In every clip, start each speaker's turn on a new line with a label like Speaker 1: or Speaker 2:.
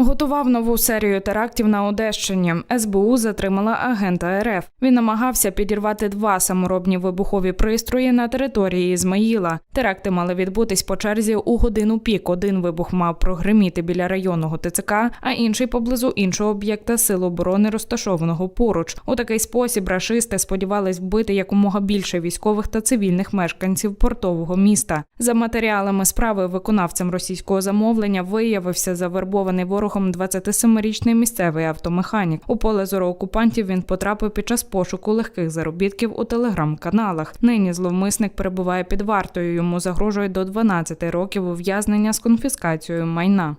Speaker 1: Готував нову серію терактів на Одещині. СБУ затримала агента РФ. Він намагався підірвати два саморобні вибухові пристрої на території Ізмаїла. Теракти мали відбутись по черзі у годину пік. Один вибух мав прогриміти біля районного ТЦК, а інший поблизу іншого об'єкта сил оборони, розташованого поруч. У такий спосіб рашисти сподівались вбити якомога більше військових та цивільних мешканців портового міста. За матеріалами справи виконавцем російського замовлення виявився завербований ворогом 27-річний місцевий автомеханік. У поле зору окупантів він потрапив під час пошуку легких заробітків у телеграм-каналах. Нині зловмисник перебуває під вартою. Йому загрожує до 12 років ув'язнення з конфіскацією майна.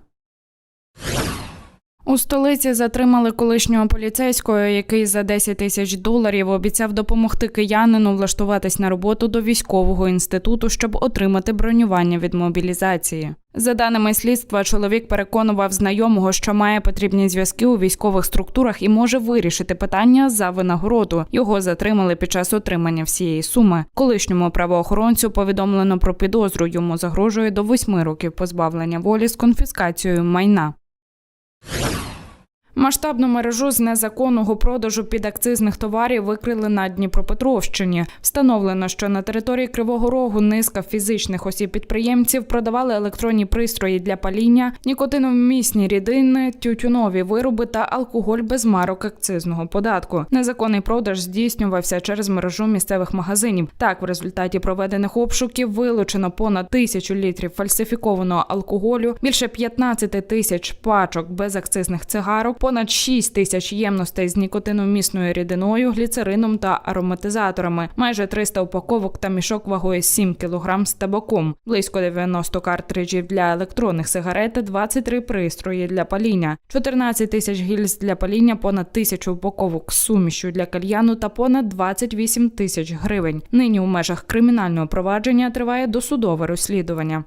Speaker 1: У столиці затримали колишнього поліцейського, який за 10 тисяч доларів обіцяв допомогти киянину влаштуватись на роботу до військового інституту, щоб отримати бронювання від мобілізації. За даними слідства, чоловік переконував знайомого, що має потрібні зв'язки у військових структурах і може вирішити питання за винагороду. Його затримали під час отримання всієї суми. Колишньому правоохоронцю повідомлено про підозру. Йому загрожує до восьми років позбавлення волі з конфіскацією майна. Масштабну мережу з незаконного продажу підакцизних товарів викрили на Дніпропетровщині. Встановлено, що на території Кривого Рогу низка фізичних осіб-підприємців продавали електронні пристрої для паління, нікотиновмісні рідини, тютюнові вироби та алкоголь без марок акцизного податку. Незаконний продаж здійснювався через мережу місцевих магазинів. Так, в результаті проведених обшуків вилучено понад тисячу літрів фальсифікованого алкоголю, більше 15 тисяч пачок безакцизних цигарок, понад 6 тисяч ємностей з нікотиновмісною рідиною, гліцерином та ароматизаторами, майже 300 упаковок та мішок вагою 7 кг з табаком, близько 90 картриджів для електронних сигарет, 23 пристрої для паління, 14 тисяч гільз для паління, понад тисячу упаковок з сумішю для кальяну та понад 28 тисяч гривень. Нині у межах кримінального провадження триває досудове розслідування.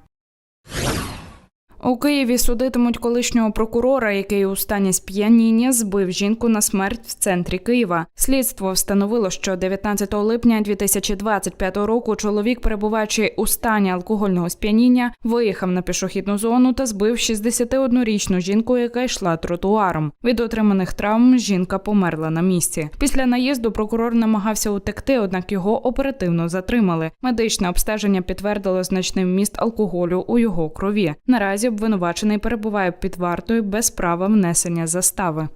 Speaker 1: У Києві судитимуть колишнього прокурора, який у стані сп'яніння збив жінку на смерть в центрі Києва. Слідство встановило, що 19 липня 2025 року чоловік, перебуваючи у стані алкогольного сп'яніння, виїхав на пішохідну зону та збив 61-річну жінку, яка йшла тротуаром. Від отриманих травм жінка померла на місці. Після наїзду прокурор намагався утекти, однак його оперативно затримали. Медичне обстеження підтвердило значний вміст алкоголю у його крові. Наразі обвинувачений перебуває під вартою без права внесення застави.